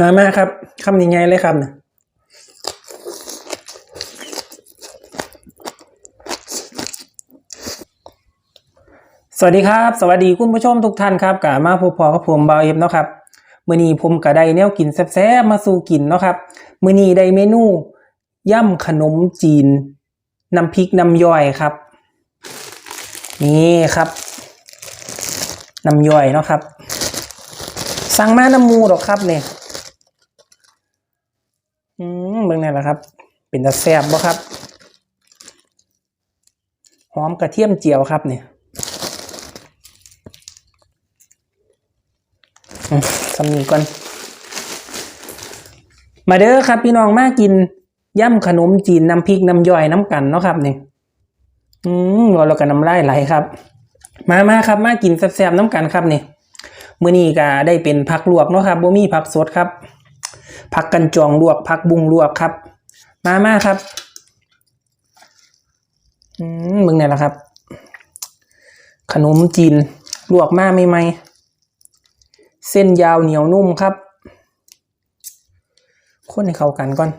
มามาครับคำยังไงเลยครับเนี่ยสวัสดีครับ สวัสดีคุณผู้ชมทุกท่านครับกามาพบพอกับผมบาวเอฟเนาะครับมื้อนี้ผมก็ได้แนวกินแซ่บๆมาสู่กินเนาะครับมื้อนี้ได้เมนูย่ำขนมจีนน้ำพริกน้ำย่อยครับ นี่ครับน้ำย่อยเนาะครับ สั่งมาน้ำมูดอกครับเนี่ย เบิ่งนี่แหละครับ เป็นตะแซบบ่ครับ หอมกระเทียมเจียวครับเนี่ยอืมสำนีก่อน มาเด้อครับ พี่น้องมากินย่ำขนมจีนน้ำพริกน้ำย่อยน้ำกันเนาะครับเนี่ยอืมรอเรากันน้ำลายไหลครับ มามาครับ มากินแซ่บๆน้ำกันครับเนี่ยมื้อนี้ก็ได้เป็นผักลวกเนาะครับบ่มีผักสดครับ ผักกันจองลวกผักบุ้งลวกครับ มามาครับอืมมึงเนี่ยแหละครับ ขนมจีนลวกมาใหม่ๆเส้นยาวเหนียวนุ่มครับคนให้เข้ากันก่อน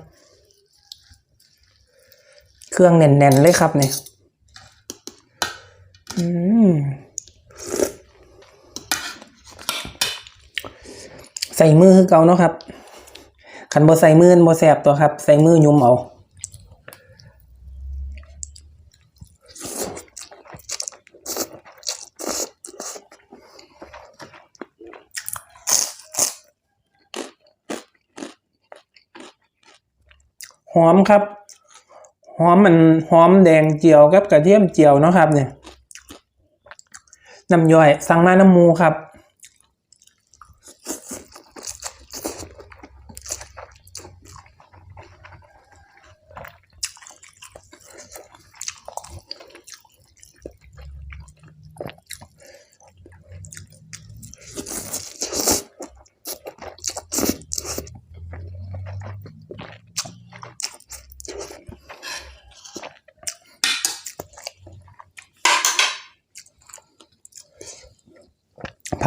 เครื่องแน่นๆเลยครับเนี่ยอืมใส่มือคือเก่าเนาะครับ ขันบ่ใส่มือบ่แสบตัวครับ ใส่มือยุมเอาหอมครับ หอมมันหอมแดงเจียวกับกระเทียมเจียวเนาะครับเนี่ยน้ำย่อยสั่งมาน้ำหมูครับ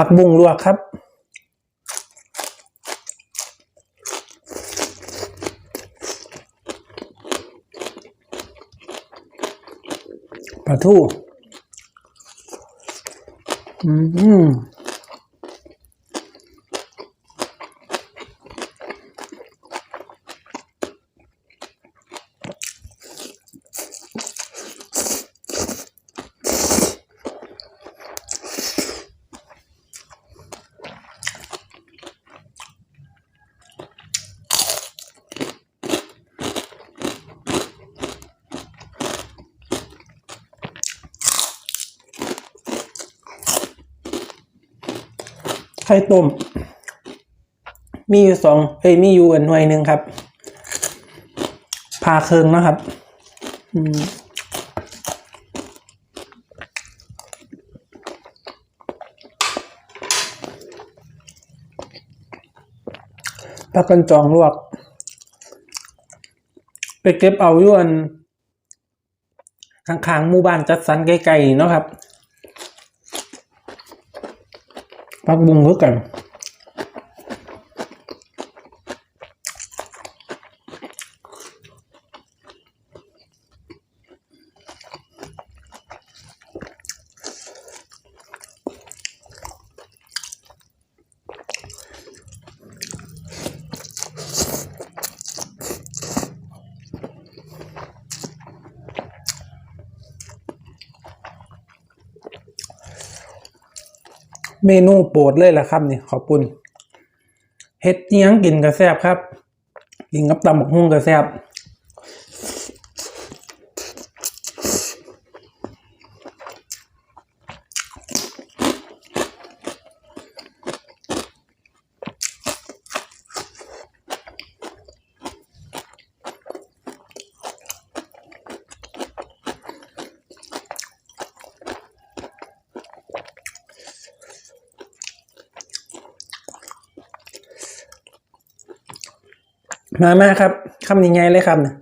ผักบุ้งลวกครับ ปลาทูอืม ไข่ต้ม มีอยู่สองเอ้ยมีอยู่อันหน่วยหนึ่งครับพาเคิงนะครับอืมผักกันจองลวก ไปเก็บเอาอยู่อันข้างๆหมู่บ้านจัดสรรไกลๆเนาะครับ พักบุง เมนูโปรดเลยล่ะครับนี่ขอบคุณเฮ็ดเนียงกินกระแซบครับ กินกับตำบักหุ่งกระแซบ มามาครับคำยังไงเลยครับเนี่ย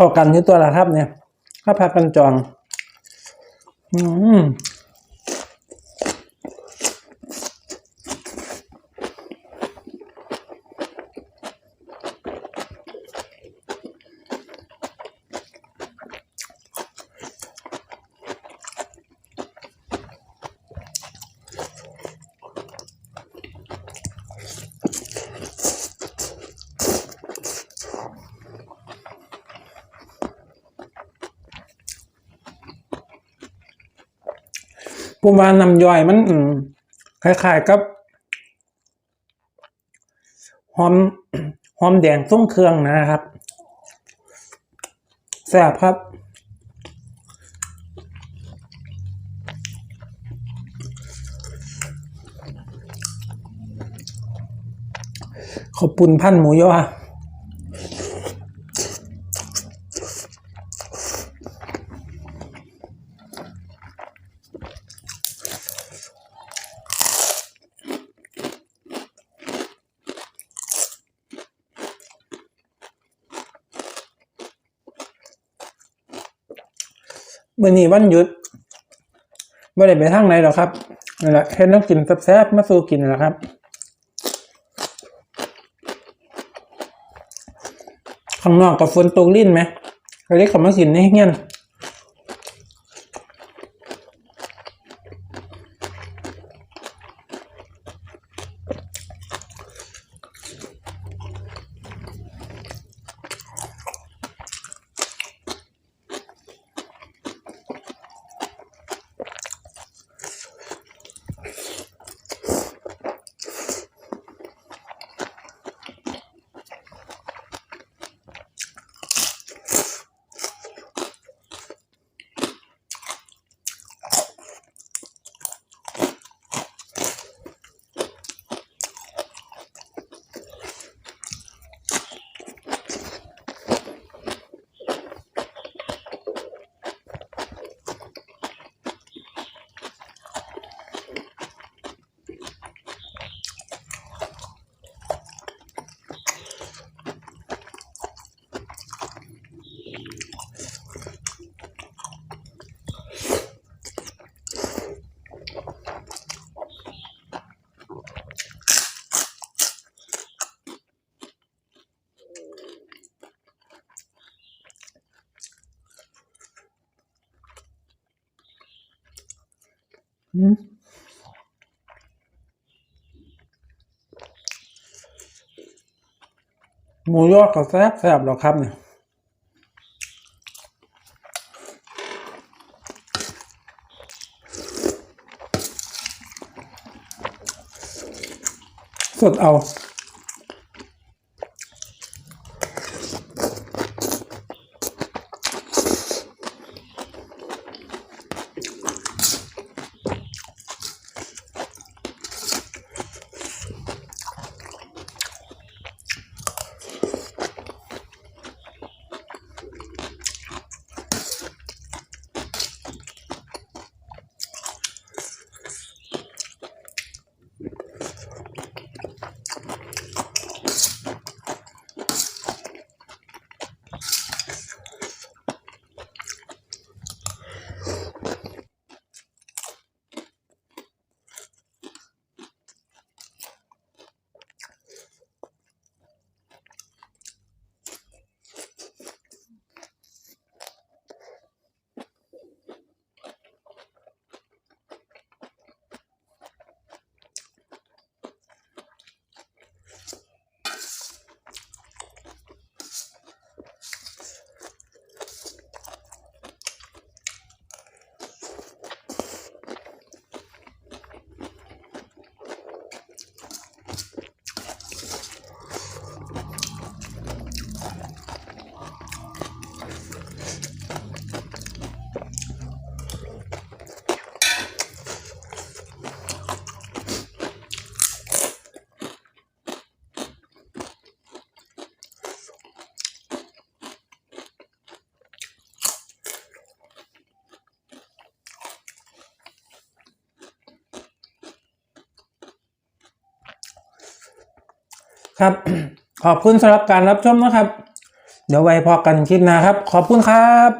เข้ากันที่ตัวละครับเนี่ยข้าวผัดกันจอง อืม ผมว่าน้ำย่อยมันคล้ายๆกับหอมหอมแดงส้มเครื่องนะครับแซ่บครับ ขอบปุ่นพันหมูยอ มื่อนี้วันหยุดไม่ได้ไปทางไหนหรอกครับนี่แหละเห็นต้องกินแซ่บๆมาสู้กินแหละครับข้างนอกกับฝนตกลิ้นไหมเรียกเขามากินในเงี้ย หมูยอก็แซ่บแซ่บหรอครับเนี่ยสดเอา ครับ ขอบคุณสำหรับการรับชมนะครับ เดี๋ยวไว้พอกันคลิปหน้าครับ ขอบคุณครับ